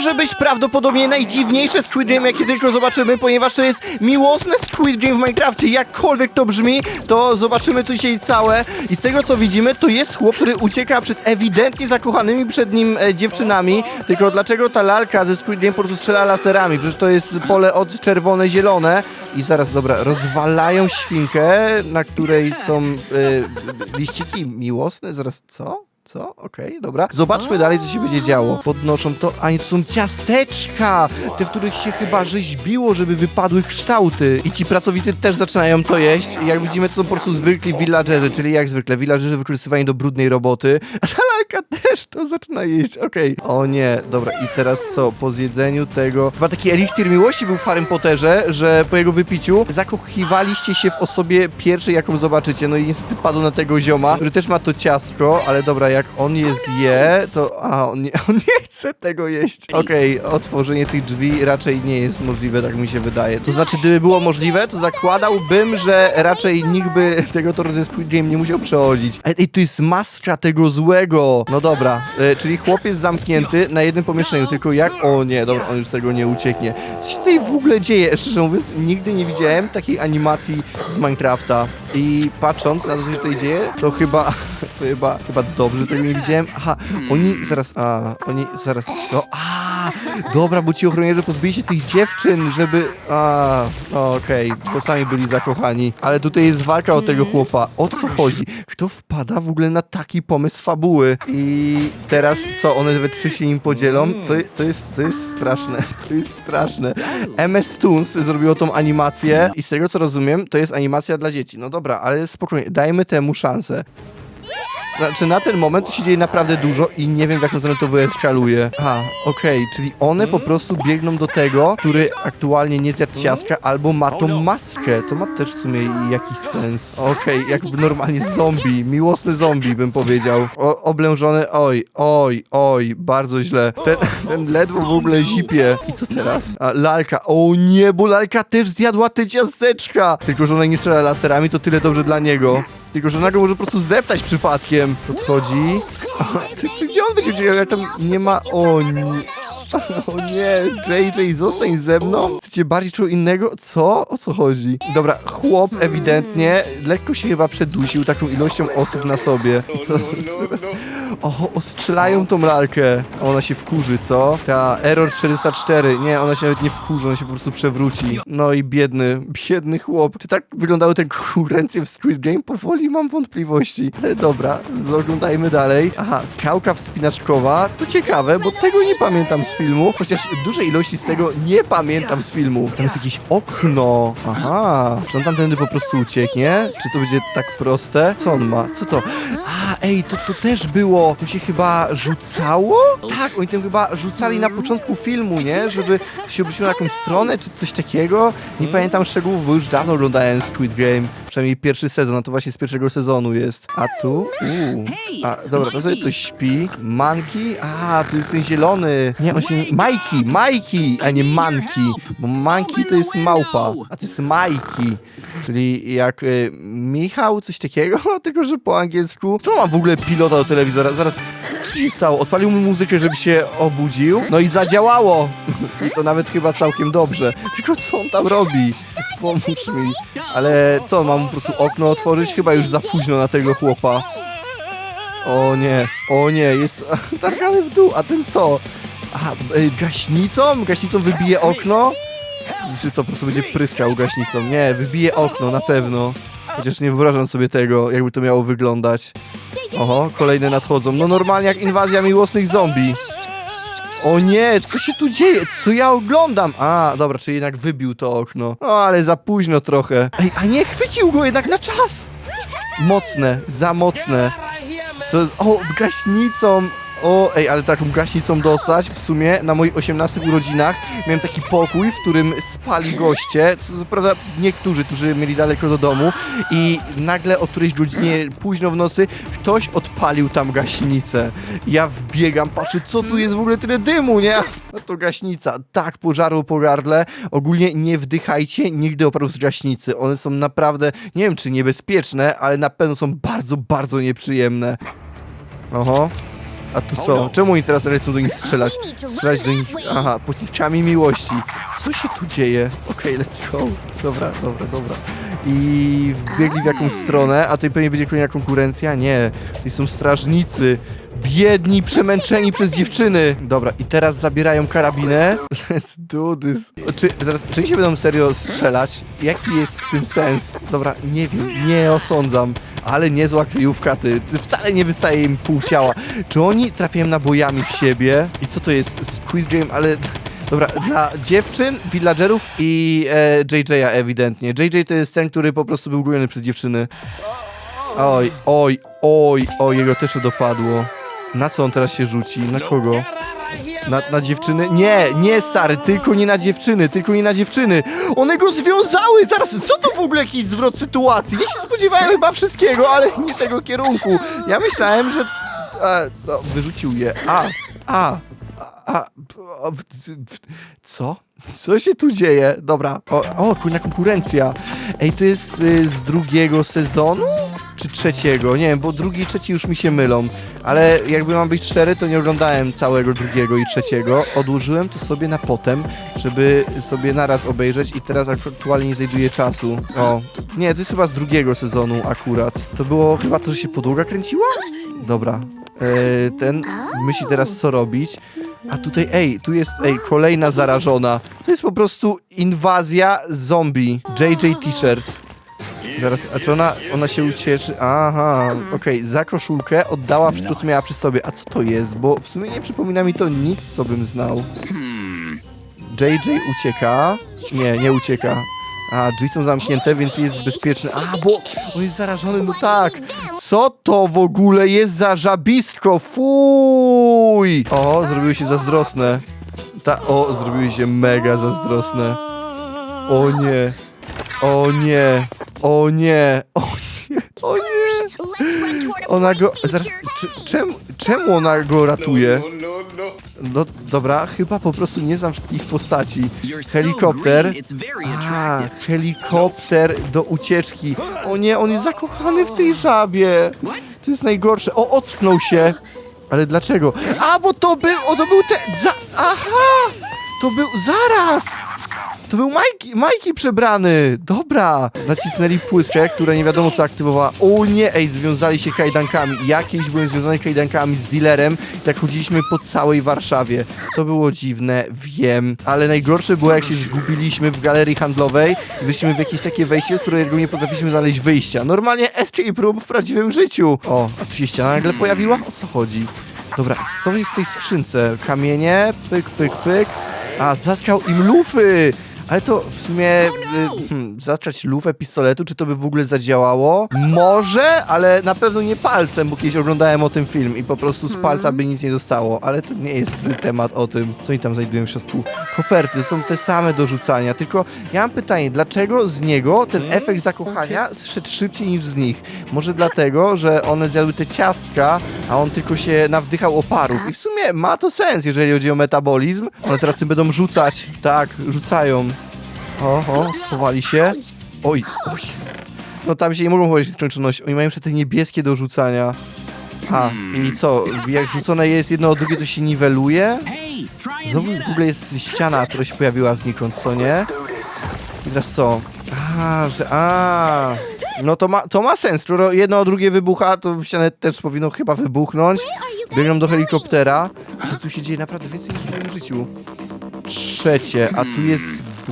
może być prawdopodobnie najdziwniejsze Squid Game, jakie tylko zobaczymy, ponieważ to jest miłosne Squid Game w Minecrafcie. Jakkolwiek to brzmi, to zobaczymy tu dzisiaj całe. I z tego co widzimy, to jest chłop, który ucieka przed ewidentnie zakochanymi przed nim e, dziewczynami. Tylko dlaczego ta lalka ze Squid Game po prostu strzela laserami? Przecież to jest pole od czerwone, zielone. I zaraz, dobra, rozwalają świnkę, na której są e, liściki miłosne. Zaraz, co? Co? Okej, dobra. Zobaczmy dalej, co się będzie działo. Podnoszą to, a nie, to są ciasteczka, te, w których się chyba rzeźbiło, żeby wypadły kształty. I ci pracownicy też zaczynają to jeść. I jak widzimy, to są po prostu zwykli villagerzy, czyli jak zwykle, villagerzy wykorzystywani do brudnej roboty. A ta lalka też to zaczyna jeść, okej. O nie, dobra, i teraz co? Po zjedzeniu tego... Chyba taki eliksir miłości był w Harry Potterze, że po jego wypiciu zakochiwaliście się w osobie pierwszej, jaką zobaczycie. No i niestety padł na tego zioma, który też ma to ciastko, ale dobra, jak on je zje, to... A, on nie, on nie chce tego jeść. Okej, otworzenie tych drzwi raczej nie jest możliwe, tak mi się wydaje. To znaczy, gdyby było możliwe, to zakładałbym, że raczej nikt by tego toru Game nie musiał przechodzić. Ej, ej, to jest maska tego złego. No dobra, e, czyli chłop jest zamknięty na jednym pomieszczeniu, tylko jak... O nie, dobra, on już z tego nie ucieknie. Co się tutaj w ogóle dzieje? Szczerze mówiąc, nigdy nie widziałem takiej animacji z Minecrafta. I patrząc na to, co się tutaj dzieje, to chyba, chyba, chyba dobrze tego nie widziałem. Aha, oni zaraz, a, oni zaraz, co? A, dobra, bo ci ochroniarze pozbyli się tych dziewczyn, żeby, a, no okej, bo sami byli zakochani. Ale tutaj jest walka o tego chłopa. O co chodzi? Kto wpada w ogóle na taki pomysł fabuły? I teraz co, one we trzy się nim podzielą? To, to, jest, to jest straszne, to jest straszne. MS Toons zrobiło tą animację i z tego co rozumiem, to jest animacja dla dzieci. No dobra, ale spokojnie, dajmy temu szansę. Znaczy na ten moment się dzieje naprawdę dużo i nie wiem w jaką stronę to wyeskaluje. A, okej, czyli one po prostu biegną do tego, który aktualnie nie zjadł ciastka albo ma tą maskę. To ma też w sumie jakiś sens. Okej, jakby normalnie zombie, miłosny zombie bym powiedział. O, oblężony, oj, oj, oj, bardzo źle. Ten, ten ledwo w ogóle zipie. I co teraz? A, lalka, o nie, bo lalka też zjadła te ciasteczka. Tylko, że ona nie strzela laserami, to tyle dobrze dla niego. Tylko, że nagle może po prostu zdeptać przypadkiem. Podchodzi. Ty, ty, gdzie on będzie? Jak tam nie ma... O nie... O nie, JJ, zostań ze mną. Chcecie bardziej czegoś innego? Co? O co chodzi? Dobra, chłop ewidentnie lekko się chyba przedusił taką ilością osób na sobie. I co? Teraz... O, ostrzelają tą lalkę. Ona się wkurzy, co? Ta Error 404. Nie, ona się nawet nie wkurzy, ona się po prostu przewróci. No i biedny, biedny chłop. Czy tak wyglądały te konkurencje w Squid Game? Powoli mam wątpliwości. Ale dobra, zaglądajmy dalej. Aha, skałka wspinaczkowa. To ciekawe, bo tego nie pamiętam z filmu. Chociaż dużej ilości z tego nie pamiętam z filmu. Tam jest jakieś okno. Aha, czy on tamtędy po prostu ucieknie? Czy to będzie tak proste? Co on ma? Co to? A, ej, to, to też było. To się chyba rzucało? Tak, oni tym chyba rzucali na początku filmu, nie? Żeby się obróciło na jakąś stronę, czy coś takiego. Nie pamiętam szczegółów, bo już dawno oglądałem Squid Game. Przynajmniej pierwszy sezon, a to właśnie z pierwszego sezonu jest. A tu? Uuu. A, dobra, to sobie ktoś śpi. Manki? A, tu jest ten zielony. Nie, on się... Majki, Majki, a nie Manki. Bo Manki to jest małpa, a to jest Majki. Czyli jak y, Michał, coś takiego, tylko że po angielsku. Czemu mam w ogóle pilota do telewizora? Zaraz, stało? Odpalił mu muzykę, żeby się obudził. No i zadziałało. I to nawet chyba całkiem dobrze. Tylko co on tam robi? Pomóż mi. Ale co, mam po prostu okno otworzyć? Chyba już za późno na tego chłopa. O nie, o nie, jest targany w dół, a ten co? Aha, gaśnicą? Gaśnicą wybije okno? Czy co, po prostu będzie pryskał gaśnicą? Nie, wybije okno, na pewno. Chociaż nie wyobrażam sobie tego, jakby to miało wyglądać. Oho, kolejne nadchodzą. No normalnie jak inwazja miłosnych zombie. O nie, co się tu dzieje? Co ja oglądam? A, dobra, czyli jednak wybił to okno. No, ale za późno trochę. Ej, a nie, chwycił go jednak na czas! Mocne, za mocne. Co jest? O, gaśnicą! O, ej, ale taką gaśnicą dostać w sumie na moich 18 urodzinach miałem taki pokój, w którym spali goście, co prawda niektórzy, którzy mieli daleko do domu i nagle o którejś godzinie późno w nocy ktoś odpalił tam gaśnicę. Ja wbiegam, patrzę, co tu jest w ogóle tyle dymu, nie? No to gaśnica, tak pożarło po gardle. Ogólnie nie wdychajcie nigdy oparł z gaśnicy. One są naprawdę, nie wiem czy niebezpieczne, ale na pewno są bardzo, bardzo nieprzyjemne. Oho. A tu co? Czemu oni teraz lecą do nich strzelać? Strzelać do nich, aha, pociskami miłości. Co się tu dzieje? Okej, let's go. Dobra, dobra, dobra. I wbiegli w jakąś stronę, a tutaj pewnie będzie kolejna konkurencja? Nie, to są strażnicy. Biedni, przemęczeni przez dziewczyny. Dobra, i teraz zabierają karabinę. Let's do this. Czy, zaraz, czy oni się będą serio strzelać? Jaki jest w tym sens? Dobra, nie wiem, nie osądzam. Ale niezła kryjówka, ty. ty wcale nie wystaje im pół ciała. Czy oni trafiają nabojami w siebie? I co to jest? Squid Game, ale... Dobra, dla dziewczyn, villagerów i e, JJ'a ewidentnie. JJ to jest ten, który po prostu był gojony przez dziewczyny. Oj, oj, oj, oj, jego też dopadło. Na co on teraz się rzuci? Na kogo? Na, na dziewczyny? Nie, nie stary, tylko nie na dziewczyny, tylko nie na dziewczyny. One go związały! Zaraz, co to w ogóle jakiś zwrot sytuacji? Ja się spodziewałem chyba wszystkiego, ale nie tego kierunku. Ja myślałem, że... A, no, wyrzucił je. A, a, a, a, w- w- co? Co się tu dzieje? Dobra. O, o konkurencja. Ej, to jest y, z drugiego sezonu? Czy trzeciego? Nie wiem, bo drugi i trzeci już mi się mylą. Ale jakby mam być szczery, to nie oglądałem całego drugiego i trzeciego. Odłożyłem to sobie na potem, żeby sobie naraz obejrzeć i teraz aktualnie nie znajduję czasu. O, nie, to jest chyba z drugiego sezonu akurat. To było chyba to, że się podłoga kręciła? Dobra. E, ten myśli teraz co robić. A tutaj, ej, tu jest, ej, kolejna zarażona. To jest po prostu inwazja zombie. JJ T-shirt. Zaraz, a czy ona, ona się ucieszy? Aha, okej, za koszulkę oddała wszystko, co miała przy sobie. A co to jest? Bo w sumie nie przypomina mi to nic, co bym znał. JJ ucieka. Nie, nie ucieka. A, drzwi są zamknięte, więc jest bezpieczny. A, bo on jest zarażony, no tak. Co to w ogóle jest za żabisko? O, zrobiły się zazdrosne. Ta, o, zrobiły się mega zazdrosne. O nie. O nie. O nie. O nie. O nie. Ona go. Zaraz, czemu, czemu ona go ratuje? No dobra, chyba po prostu nie znam wszystkich postaci. Helikopter. A, helikopter do ucieczki. O nie, on jest zakochany w tej żabie. To jest najgorsze. O, ocknął się. Ale dlaczego? A, bo to był, o, to był ten, za, aha! To był, zaraz! To był Majki, Majki przebrany! Dobra! Nacisnęli płytkę, która nie wiadomo co aktywowała. O nie, ej, związali się kajdankami. Ja kiedyś byłem związany kajdankami z dealerem i tak chodziliśmy po całej Warszawie. To było dziwne, wiem. Ale najgorsze było jak się zgubiliśmy w galerii handlowej i wyszliśmy w jakieś takie wejście, z którego nie potrafiliśmy znaleźć wyjścia. Normalnie escape room w prawdziwym życiu. O, a tu się ściana nagle pojawiła? O co chodzi? Dobra, co jest w tej skrzynce? Kamienie, pyk, pyk, pyk. A, zatkał im lufy! Ale to w sumie y, hmm, zatrzeć lufę pistoletu, czy to by w ogóle zadziałało? Może, ale na pewno nie palcem, bo kiedyś oglądałem o tym film i po prostu z palca by nic nie zostało, ale to nie jest temat o tym, co oni tam znajdują w środku. Koperty są te same do rzucania, tylko ja mam pytanie, dlaczego z niego ten efekt zakochania szedł szybciej niż z nich? Może dlatego, że one zjadły te ciastka, a on tylko się nawdychał oparów i w sumie ma to sens, jeżeli chodzi o metabolizm. One teraz tym będą rzucać, tak, rzucają. Oho, schowali się. Oj, oj. No tam się nie mogą chować w skończoność. Oni mają jeszcze te niebieskie do rzucania. A, i co? Jak rzucone jest jedno o drugie, to się niweluje? Znowu w ogóle jest ściana, która się pojawiła znikąd, co nie? I teraz co? A, że a. No to ma, to ma sens, skoro jedno o drugie wybucha, to ścianę też powinno chyba wybuchnąć. Biegną do helikoptera. I tu się dzieje naprawdę więcej niż w moim życiu. Trzecie, a tu jest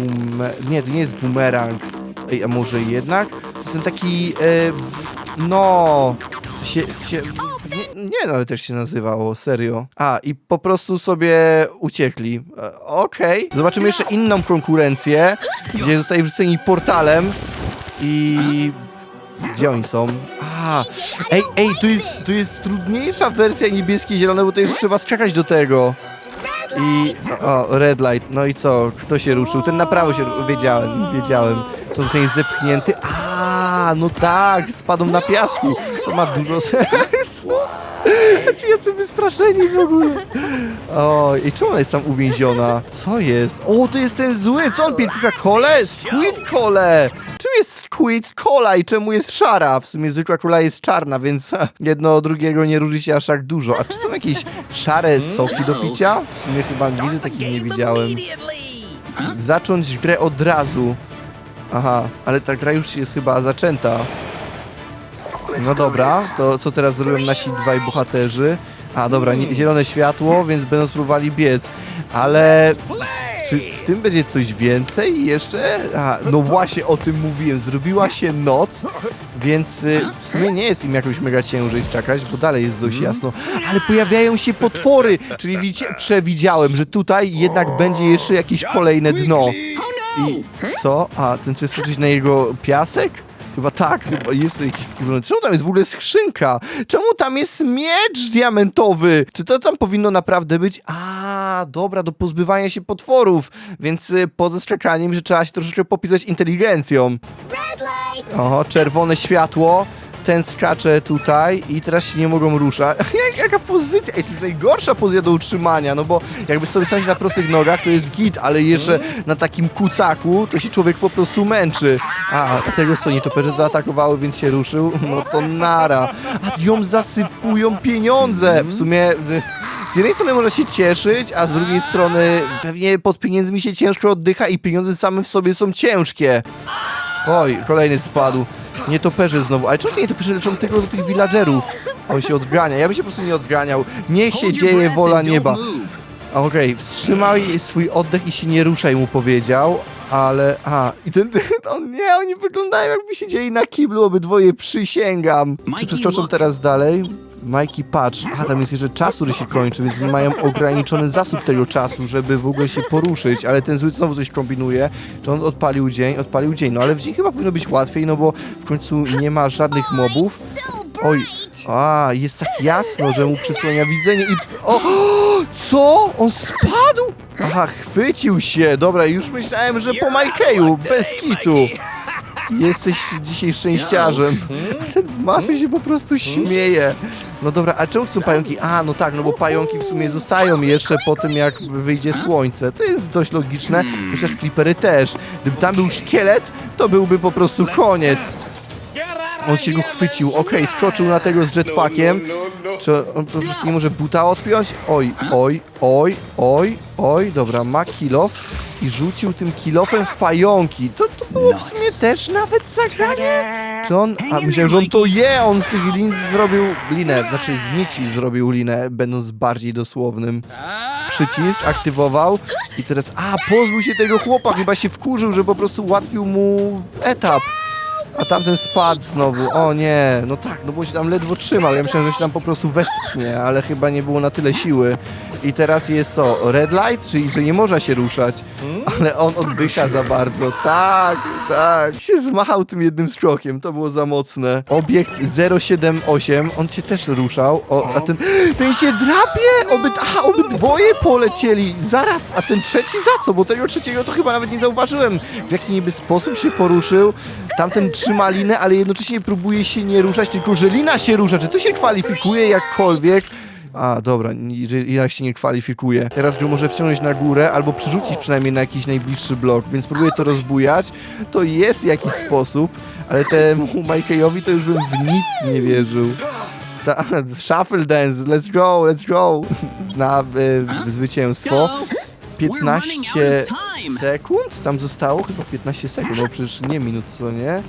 bumer... Nie, to nie jest bumerang. Ej, a może jednak? To jest ten taki... E, no... Się... się nie, nie no, ale też się nazywało, serio. A, i po prostu sobie uciekli. E, Okej. Zobaczymy jeszcze inną konkurencję, gdzie zostali wrzuceni portalem i... Gdzie oni są? A, ej, ej, tu jest, tu jest trudniejsza wersja niebieskiej zielonej, bo to jest trzeba skakać do tego. I, o, red light, no i co? Kto się ruszył? Ten na prawo się, wiedziałem, wiedziałem. Co zostanie zepchnięty? A, A, no tak, spadą na piasku. To ma dużo sensu. Ci jacy wystraszeni w ogóle. O, i czemu ona jest tam uwięziona? Co jest? O, to jest ten zły. Co on? Tylko kole? Squid kole. Czym jest squid cola i czemu jest szara? W sumie zwykła kola jest czarna, więc ha, jedno od drugiego nie różni się aż tak dużo. A czy są jakieś szare soki do picia? W sumie chyba nigdy takich nie widziałem. Zacząć grę od razu. Aha, ale ta gra już jest chyba zaczęta. No dobra, to co teraz zrobią nasi dwaj bohaterzy? A dobra, nie, zielone światło, więc będą spróbowali biec. Ale czy w tym będzie coś więcej jeszcze? A, no właśnie o tym mówiłem. Zrobiła się noc, więc y, w sumie nie jest im jakoś mega ciężej czekać, bo dalej jest dość jasno. Ale pojawiają się potwory, czyli widzicie, przewidziałem, że tutaj jednak będzie jeszcze jakieś kolejne dno. I co? A, ten chce skoczyć na jego piasek? Chyba tak, chyba jest to jakiś wkurzony. Czemu tam jest w ogóle skrzynka? Czemu tam jest miecz diamentowy? Czy to tam powinno naprawdę być? A, dobra, do pozbywania się potworów. Więc y, poza skakaniem, że trzeba się troszeczkę popisać inteligencją. Oho, czerwone światło. Ten skacze tutaj i teraz się nie mogą ruszać. Jak, jaka pozycja? Ej, to jest najgorsza pozycja do utrzymania, no bo jakby sobie stać na prostych nogach, to jest git, ale jeszcze na takim kucaku, to się człowiek po prostu męczy. A, dlatego co, nietoperze zaatakowały, więc się ruszył? No to nara. A ją zasypują pieniądze. W sumie... y, Z jednej strony można się cieszyć, a z drugiej strony pewnie pod pieniędzmi się ciężko oddycha i pieniądze same w sobie są ciężkie. Oj, kolejny spadł. Nietoperze znowu. Ale czemu te nietoperze leczą tylko do tych villagerów? On się odgania. Ja bym się po prostu nie odganiał. Niech się dzieje wola nieba. A, Okej, wstrzymaj swój oddech i się nie ruszaj, mu powiedział. Ale, a, i ten, on nie, oni wyglądają jakby siedzieli na kiblu obydwoje, przysięgam. Czy przeskoczą teraz dalej? Majki, patrz, a tam jest jeszcze czas, który się kończy, więc mają ograniczony zasób tego czasu, żeby w ogóle się poruszyć, ale ten zły znowu coś kombinuje, że on odpalił dzień, odpalił dzień, no ale w dzień chyba powinno być łatwiej, no bo w końcu nie ma żadnych mobów. Oj, a, jest tak jasno, że mu przysłania widzenie i... O, co? On spadł? Aha, chwycił się, dobra, już myślałem, że po Majkeju, bez kitu. Jesteś dzisiaj szczęściarzem. A ten w masy się po prostu śmieje. No dobra, a czemu są pająki? A, no tak, no bo pająki w sumie zostają jeszcze po tym, jak wyjdzie słońce. To jest dość logiczne, chociaż klipery też. Gdyby tam był szkielet, to byłby po prostu koniec. On się go chwycił, okej, skoczył na tego z jetpackiem. Czy on po prostu nie może buta odpiąć? Oj, oj, oj, oj, oj, dobra, ma kilof i rzucił tym kilofem w pająki. To, to było w sumie też nawet zagranie. Czy on, a myślałem, że on to je, on z tych lin zrobił linę, znaczy z nici zrobił linę, będąc bardziej dosłownym. Przycisk aktywował i teraz, a pozbył się tego chłopa, chyba się wkurzył, że po prostu ułatwił mu etap. A tamten spadł znowu. O nie, no tak, no bo się tam ledwo trzymał. Ja myślałem, że się tam po prostu wespnie, ale chyba nie było na tyle siły. I teraz jest co? Red light, czyli że nie można się ruszać. Ale on oddycha za bardzo. Tak, tak. Się zmachał tym jednym skrokiem. To było za mocne. Obiekt 078, on się też ruszał. O, a ten, ten się drapie! Obyd, aha, obydwoje polecieli. Zaraz, a ten trzeci za co? Bo tego trzeciego to chyba nawet nie zauważyłem. W jaki niby sposób się poruszył. Tamten trzyma linę, ale jednocześnie próbuje się nie ruszać, tylko że lina się rusza. Czy to się kwalifikuje jakkolwiek? A, dobra, lina się nie kwalifikuje. Teraz go może wciągnąć na górę, albo przerzucić przynajmniej na jakiś najbliższy blok, więc próbuję to rozbujać. To jest jakiś sposób, ale temu Mike'owi to już bym w nic nie wierzył. Ta, shuffle dance, let's go, let's go. Na e, zwycięstwo. Go. We're running out 15 of time. sekund? Tam zostało chyba 15 sekund, no przecież nie minut, co nie?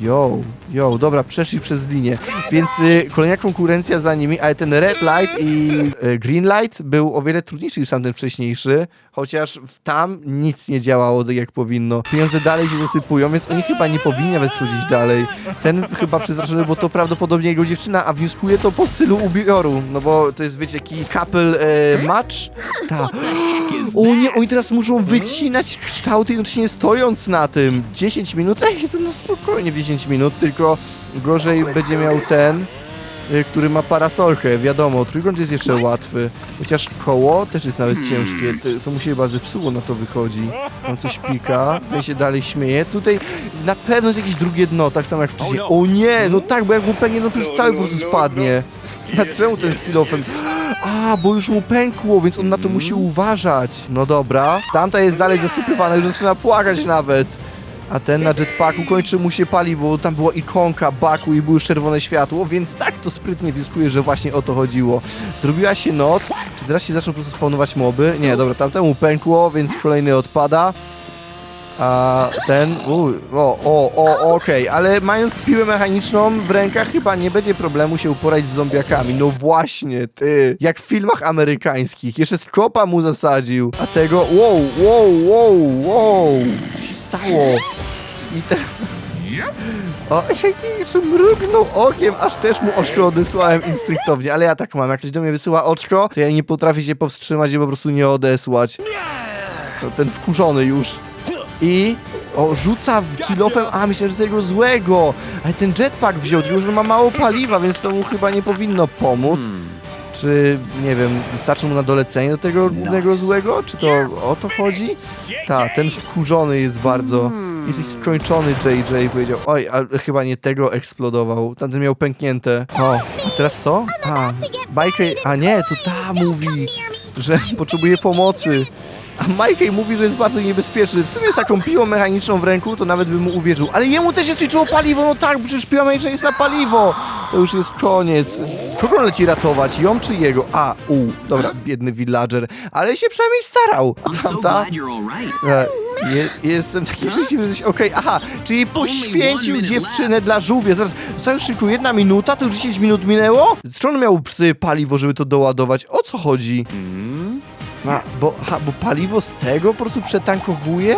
Yo, yo, dobra, przeszli przez linię. Więc y, kolejna konkurencja za nimi, ale ten red light i y, green light był o wiele trudniejszy niż tamten wcześniejszy, chociaż tam nic nie działało tak jak powinno. Pieniądze dalej się zasypują, więc oni chyba nie powinni nawet przechodzić dalej. Ten chyba przestraszony, bo to prawdopodobnie jego dziewczyna, a wnioskuje to po stylu ubioru, no bo to jest, wiecie, taki couple e, match. Tak. O nie, oni teraz muszą wycinać kształty jednocześnie stojąc na tym. 10 minut? Ej, to na spokojnie 10 minut, tylko gorzej będzie miał ten. Y, który ma parasolkę, wiadomo, trójkąt jest jeszcze łatwy. Chociaż koło też jest nawet ciężkie, to, to mu się chyba zepsuło, na to wychodzi. Tam coś pika, ten się dalej śmieje. Tutaj na pewno jest jakieś drugie dno, tak samo jak wcześniej. O nie, no tak, bo jak mu pęknie, no przecież cały po prostu spadnie. A czemu ten skillofem? A, bo już mu pękło, więc on na to musi uważać. No dobra. Tamta jest dalej zasypywana, już zaczyna płakać nawet. A ten na jetpacku kończy mu się paliwo, bo tam była ikonka baku i było czerwone światło, więc tak to sprytnie wnioskuje, że właśnie o to chodziło. Zrobiła się noc, czy teraz się zaczną po prostu spawnować moby? Nie, dobra, tamtemu pękło, więc kolejny odpada. A ten, u, o, o, o, okej, ale mając piłę mechaniczną w rękach chyba nie będzie problemu się uporać z zombiakami. No właśnie, ty, jak w filmach amerykańskich, jeszcze skopa mu zasadził, a tego, wow, wow, wow, wow, stało? I ten... O, jak jeszcze mrugnął okiem, aż też mu oczko odesłałem instynktownie, ale ja tak mam, jak ktoś do mnie wysyła oczko, to ja nie potrafię się powstrzymać i po prostu nie odesłać. To ten wkurzony już. I o, rzuca kilofem, a myślę, że tego złego. Ale ten jetpack wziął, że ma mało paliwa, więc to mu chyba nie powinno pomóc. Czy, nie wiem, wystarczy mu na dolecenie do tego głównego złego? Czy to o to chodzi? Tak, ten wkurzony jest bardzo. Jesteś skończony, JJ, powiedział. Oj, a chyba nie tego eksplodował. Tamten miał pęknięte. O, a teraz co? A, bajkę, a nie, to ta mówi, że potrzebuje pomocy. A Mikey mówi, że jest bardzo niebezpieczny. W sumie z taką piłą mechaniczną w ręku, to nawet bym mu uwierzył. Ale jemu też się liczyło paliwo, no tak, przecież piła mechaniczna jest na paliwo. To już jest koniec. Kogo on leci ratować? Ją czy jego? A, u, dobra, biedny villager. Ale się przynajmniej starał. A tamta? E, je, jestem taki szczęśliwy, że jesteś okej. Aha, czyli poświęcił dziewczynę dla żółwia. Zaraz, została już tylko jedna minuta, to już 10 minut minęło? Czy on miał sobie paliwo, żeby to doładować? O co chodzi? A, bo, aha, bo paliwo z tego po prostu przetankowuje?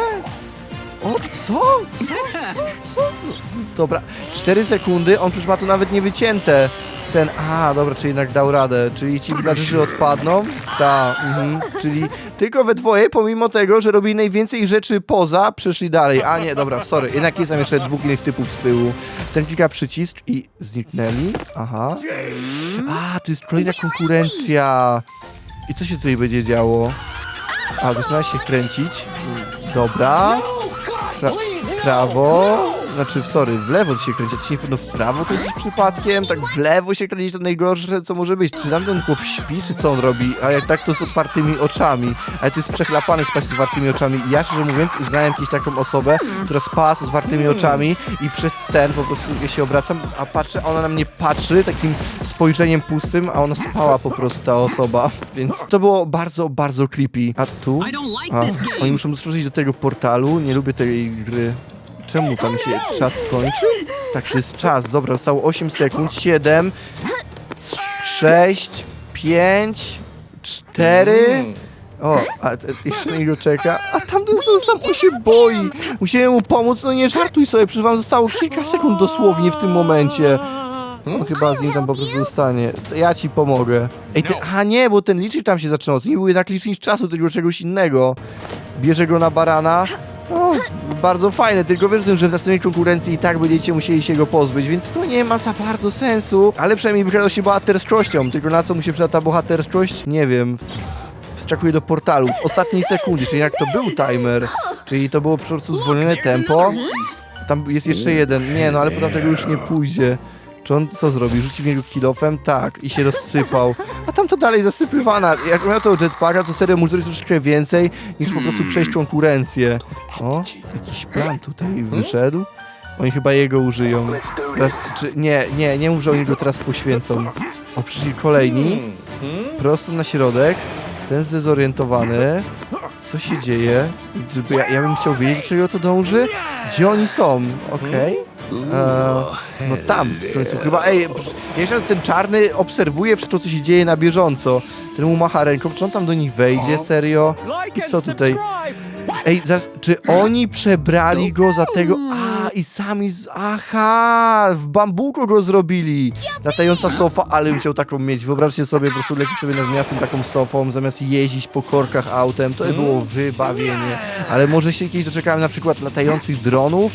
O co? Co? Co? co? No, dobra, 4 sekundy, on przecież ma to nawet nie wycięte. Ten, a dobra, czyli jednak dał radę, czyli ci villagerzy odpadną? Tak, mhm. czyli tylko we dwoje, pomimo tego, że robili najwięcej rzeczy poza, przeszli dalej. A nie, dobra, sorry, jednak jest tam jeszcze dwóch innych typów z tyłu. Ten klika przycisk i zniknęli, aha. A, to jest kolejna konkurencja. I co się tutaj będzie działo? A, zaczyna się kręcić. Dobra. Pra prawo. Znaczy, sorry, w lewo się kręci. A to się powinno w prawo kręcić przypadkiem? Tak w lewo się kręcić to najgorsze, co może być. Czy tam ten chłop śpi, czy co on robi? A jak tak, to z otwartymi oczami. Ale to jest przechlapany spać z otwartymi oczami. I ja, szczerze mówiąc, znałem jakąś taką osobę, która spała z otwartymi oczami i przez sen po prostu ja się obracam, a patrzę, a ona na mnie patrzy takim spojrzeniem pustym, a ona spała po prostu, ta osoba. Więc to było bardzo, bardzo creepy. A tu? A, oni muszą stworzyć do tego portalu. Nie lubię tej gry. Czemu tam się czas kończy? Tak, to jest czas. Dobra, zostało 8 sekund. 7, 6, 5, 4. O, a jeszcze na niego czeka. A tamten sam on się boi. Musimy mu pomóc. No nie żartuj sobie, przecież wam zostało kilka sekund dosłownie w tym momencie. On chyba z nim tam po prostu zostanie. Ja ci pomogę. Ej, ten, a nie, bo ten licznik tam się zaczynał. To nie był jednak licznik czasu, tylko czegoś innego. Bierze go na barana. O, bardzo fajne, tylko wiesz że w następnej konkurencji i tak będziecie musieli się go pozbyć, więc to nie ma za bardzo sensu. Ale przynajmniej wykazał się bohaterskością. Tylko na co mu się przyda ta bohaterskość? Nie wiem. Wskakuje do portalu w ostatniej sekundzie, czyli jak to był timer. Czyli to było po prostu zwolnione tempo. Tam jest jeszcze jeden. Nie, no ale potem tego już nie pójdzie. Czy on co zrobi? Rzuci w niego kilofem? Tak, i się rozsypał. A tam to dalej zasypywana. Jak miał to jetpacka, to serio mógł zrobić troszeczkę więcej, niż po prostu przejść konkurencję. O, jakiś plan tutaj wyszedł. Oni chyba jego użyją. Teraz, czy, nie, nie, nie mów, że oni go teraz poświęcą. O, przyszli kolejni. Prosto na środek. Ten zdezorientowany. Co się dzieje? Ja, ja bym chciał wiedzieć, czego to dąży. Gdzie oni są? Okej. Eee, no tam, w końcu chyba. Ej, jeszcze ten czarny obserwuje wszystko, co się dzieje na bieżąco. Ten mu macha ręką. Czy on tam do nich wejdzie? Serio? I co tutaj? Ej, zaraz, czy oni przebrali go za tego? A, i sami. Z... Aha, w bambuko go zrobili. Latająca sofa, ale bym chciał taką mieć. Wyobraźcie sobie, po prostu lecieć sobie nad miastem taką sofą, zamiast jeździć po korkach autem. To by było wybawienie. Ale może się kiedyś doczekałem na przykład latających dronów.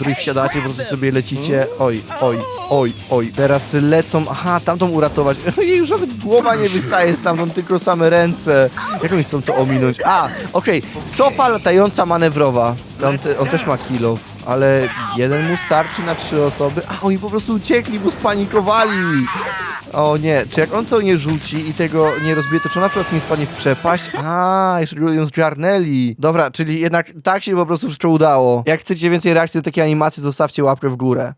Których wsiadacie, po prostu sobie lecicie. Oj, oj, oj, oj. Teraz lecą, aha, tamtą uratować. Jej już nawet głowa nie wystaje stamtąd, tylko same ręce. Jak oni chcą to ominąć? A, okej, sofa latająca manewrowa. Tam te, on też ma kill off, ale jeden mu starczy na trzy osoby. A, oni po prostu uciekli, bo spanikowali. O nie, czy jak on to nie rzuci i tego nie rozbije, to czy on na przykład nie spadnie w przepaść? A, jeszcze ją zgarnęli. Dobra, czyli jednak tak się po prostu wszystko udało. Jak chcecie więcej reakcji do takiej animacji, zostawcie łapkę w górę.